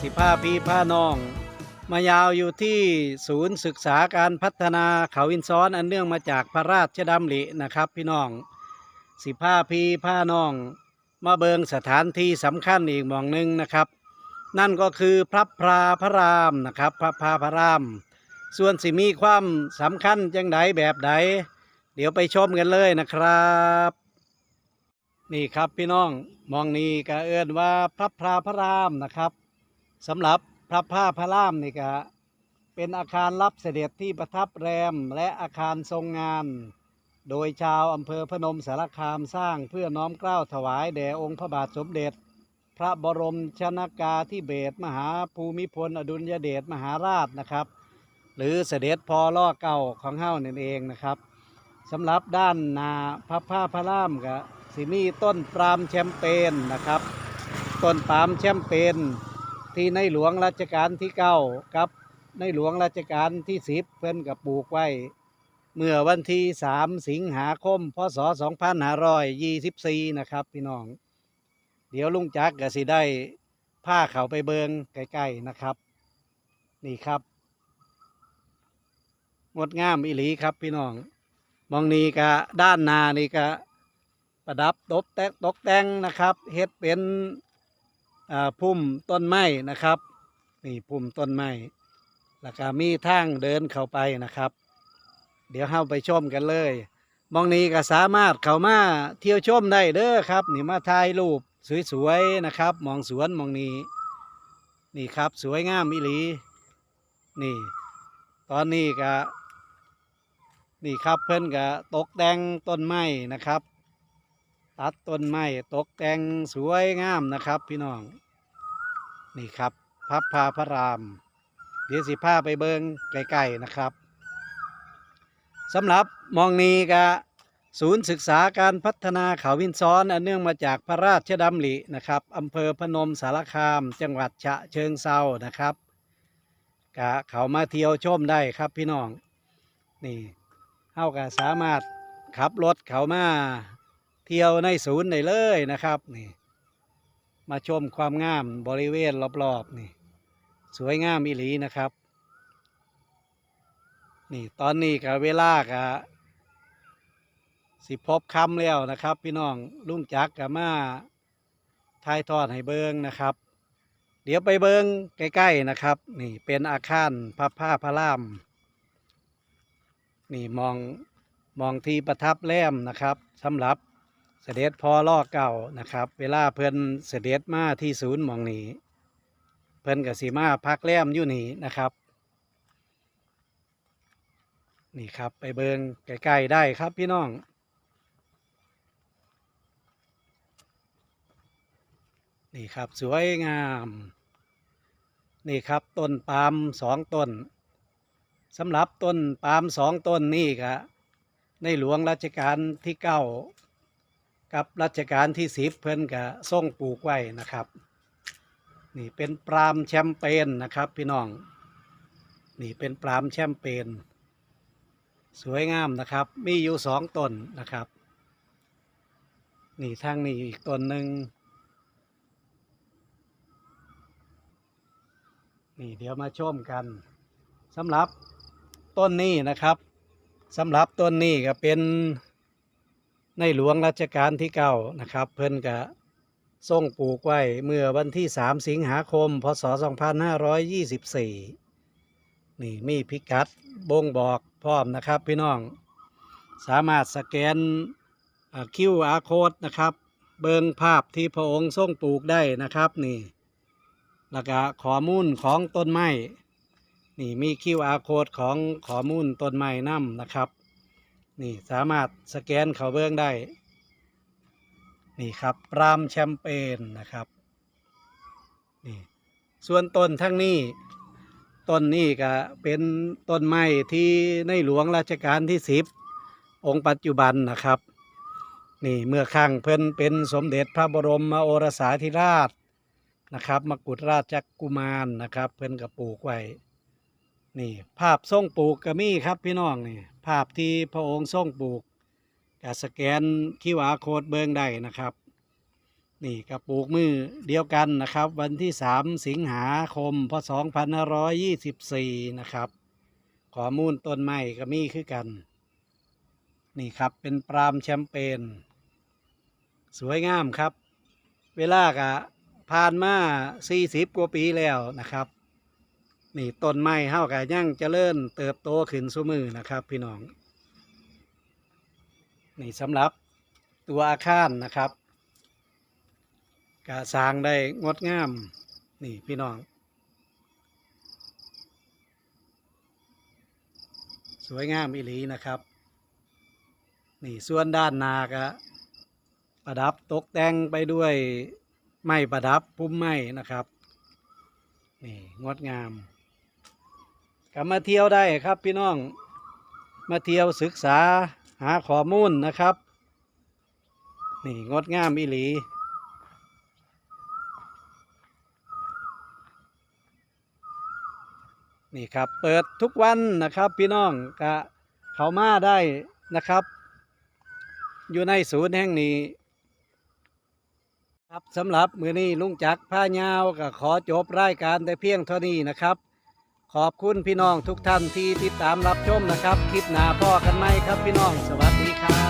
สิพี่พาน้อง มายาวอยู่ที่ศูนย์ศึกษาการพัฒนาเขาอินซ้อนอันเนื่องมาจากพระราชดำรินะครับพี่น้อง สิผ้าพี่ผ้าน้อง มาเบิงสถานที่สำคัญอีกมองหนึ่งนะครับ นั่นก็คือพระพราพระรามนะครับพระพราพระราม ส่วนสิมีความสำคัญจังไดแบบใดเดี๋ยวไปชมกันเลยนะครับ นี่ครับพี่น้องมองนี้ก็เอื้อนว่าพระพราพระรามนะครับสำหรับพระพราพระรามนี่ก็เป็นอาคารรับเสด็จที่ประทับแรมและอาคารทรงงาน โดยชาวอำเภอพนมสารคามสร้างเพื่อน้อมเกล้าถวายแด่องค์พระบาทสมเด็จ พระบรมชนากาธิเบศรมหาภูมิพลอดุลยเดชมหาราชนะครับ หรือเสด็จพอล่อเก่าของเฮ้านั่นเองนะครับสำหรับด้านหนาพระผ้าพระล่ามกับ สิมีต้นปรามแชมเปญนะครับ ต้นปาล์มแชมเปญที่ในหลวงรัชกาลที่เก้ากับ ในหลวงรัชกาลที่สิบเพิ่นกับปลูกไว้ เมื่อวันที่สามสิงหาคม พศสองพันห้าร้อยยี่สิบสี่นะครับพี่น้อง เดี๋ยวลุงจักก็สิได้ผ้าเขาไปเบิงใกล้ๆนะครับ นี่ครับ งดงามอิหลีครับพี่น้อง มองนี้ก็ด้านนานี่ก็ ประดับตกแต่งตกแต่งนะครับเฮ็ดเป็นพุ่มต้นไม้นะครับนี่พุ่มต้นไม้แล้วก็มีทางเดินเข้าไปนะครับ เดี๋ยวเข้าไปชมกันเลยมองนี้ก็สามารถเข้ามาเที่ยวชมได้เด้อครับ นี่มาถ่ายรูปสวยๆนะครับ มองสวนมองนี้นี่ครับสวยงามอิหลี นี่ ตอนนี้ก็นี่ครับเพิ่อนก็ตกแต่งต้นไม้นะครับ ตัดต้นไม้ตกแต่งสวยงามนะครับ พี่น้อง นี่ครับพับพาพระราม เดี๋ยวสิพาไปเบิงใกล้ๆนะครับสำหรับมองนี้ก็ศูนย์ศึกษาการพัฒนาเขาวินซ้อนอันเนื่องมาจากพระราชดำรินะครับอำเภอพนมสารคาม จังหวัดฉะเชิงเซานะครับกะเขามาเที่ยวชมได้ครับพี่น้อง นี่เฮาก็สามารถขับรถเขามา เที่ยวในศูนย์ได้เลยนะครับนี่มาชมความงามบริเวณรอบๆนี่สวยงามอีหลีนะครับ นี่ตอนนี้กับเวลากับสิพบคำแล้วนะครับ พี่น้องลุงจักกับมาทายทอดให้เบิงนะครับ เดี๋ยวไปเบิงใกล้ๆนะครับ นี่เป็นอาคารพระผ้าพระรามนี่มองมองที่ประทับแรมนะครับสำหรับ เสด็จพอล่อเก่านะครับ เวลาเพิ่นเสด็จมาที่ศูนย์มองนี้ เพิ่นกับสีมาพักแรมอยู่นี่นะครับ นี่ครับไปเบิงใกล้ๆได้ครับพี่น้องนี่ครับสวยงาม นี่ครับต้นปาล์มสองต้นสำหรับต้นปาล์มสองต้นนี่ก็ในหลวงรัชกาลที่เก้า กับรัชกาลที่สิบเพิ่นก็ทรงปลูกไว้นะครับ นี่เป็นปรามแชมเปญนะครับ พี่น้อง นี่เป็นปรามแชมเปญสวยงามนะครับ มีอยู่สองต้นนะครับ นี่ทางนี้อีกต้นหนึ่งนี่เดี๋ยวมาชมกันสำหรับต้นนี้นะครับสำหรับต้นนี้ก็เป็น ในหลวงรัชกาลที่เก้านะครับ เพิ่นก็ทรงปลูกไว้เมื่อวันที่ 3 สิงหาคม พศ 2524 นี่มีพิกัดบ่งบอกพร้อมนะครับพี่น้อง สามารถสแกนคิวอาร์โค้ดนะครับ เบิงภาพที่พระองค์ทรงปลูกได้นะครับนี่แล้วก็ข้อมูลของต้นไม้นี่มี QR code ของข้อมูลต้นไม้นํนะครับ นี่สามารถสแกนเขาเบื้องได้ นี่ครับปรามแชมเปญนะครับ นี่ ส่วนต้นทั้งนี้ต้นนี้ก็เป็นต้นไม้ที่ในหลวงราชการที่สิบองค์ปัจจุบันนะครับ นี่เมื่อครั้งเพิ่นเป็นสมเด็จพระบรมโอรสาธิราชนะครับมกุฎราชกุมารนะครับ เพิ่นก็ปลูกไว้นี่ ภาพทรงปลูกก็มีครับพี่น้องนี่ ภาพที่พระองค์ทรงปลูกก็สแกนคิวอาโคดเบิงได้นะครับ นี่กับปลูกมือเดียวกันนะครับ วันที่ 3 สิงหาคมพศ2524 นะครับข้อมูลต้นไม้ก็มีคือกัน นี่ครับเป็นปรามแชมเปญสวยงามครับ เวลากะผ่านมา 40 กว่าปีแล้วนะครับ นี่ต้นไม้เฮากะยังเจริญเติบโตขึ้นสุมือนะครับ พี่น้อง นี่สำหรับตัวอาคารนะครับกระสร้างได้งดงาม นี่พี่น้อง สวยงามอีหลีนะครับ นี่ส่วนด้านนากะประดับตกแต่งไปด้วยไม้ประดับพุ่มไม้นะครับ นี่ งดงาม ก็มาเที่ยวได้ครับพี่น้อง มาเที่ยวศึกษาหาข้อมูลนะครับ นี่งดงามอีหลีนี่ครับเปิดทุกวันนะครับพี่น้องก็เขามาได้นะครับ อยู่ในศูนย์แห่งนี้ ครับสำหรับมือนี้ลุงจักผ้ายาวก็ขอจบรายการแต่เพียงเท่านี้นะครับ ขอบคุณพี่น้องทุกท่านที่ติดตามรับชมนะครับ คลิปหน้าพ่อกันไหมครับพี่น้อง สวัสดีครับ